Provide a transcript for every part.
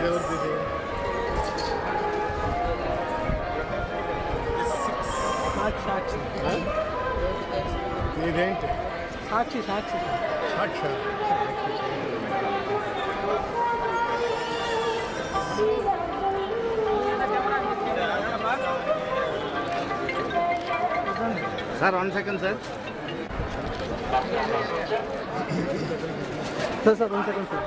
ఎవరిది ఇది? సాక్షి సాక్షి ఆ? ఇదేంటి Sakshi Sakshi Sakshi sir one second sir sir sir one second sir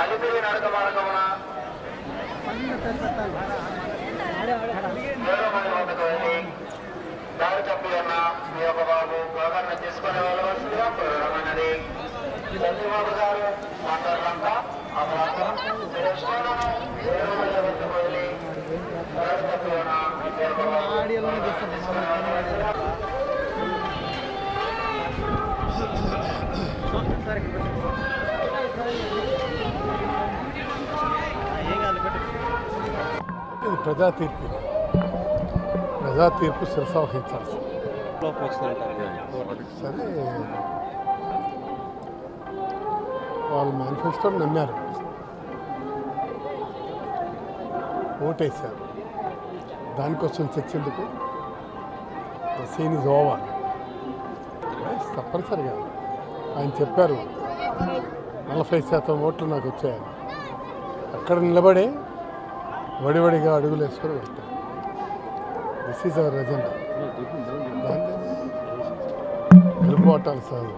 Alipiri నడక మార్గమున దారి తప్పి ఉన్న మీ యొక్క బాబు ప్రకటన తీసుకుని వెళ్ళవలసిందిగా కోరడమైనది. చంద్రబాబు గారు మాట్లాడాలంతా అమలాపురం దారి తప్పి ఉన్న మీ యొక్క బాబు ఇది ప్రజా తీర్పు ప్రజా తీర్పు శిరస వహించాల్సి సరే వాళ్ళు మేనిఫెస్టో నమ్మారు. ఓటేశారు. దానికోసం చచ్చేందుకు ద సీన్ ఇస్ ఓవర్ తప్పనిసరిగా. ఆయన చెప్పారు నలభై శాతం ఓట్లు నాకు వచ్చాయని. అక్కడ నిలబడే వడివడిగా అడుగులు వేసుకొని వెళ్తాం దిస్ ఈజ్ అవర్ ఎజెండా గెలుపుకోవటాలు సార్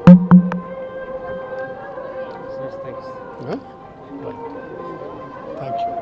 థ్యాంక్ యూ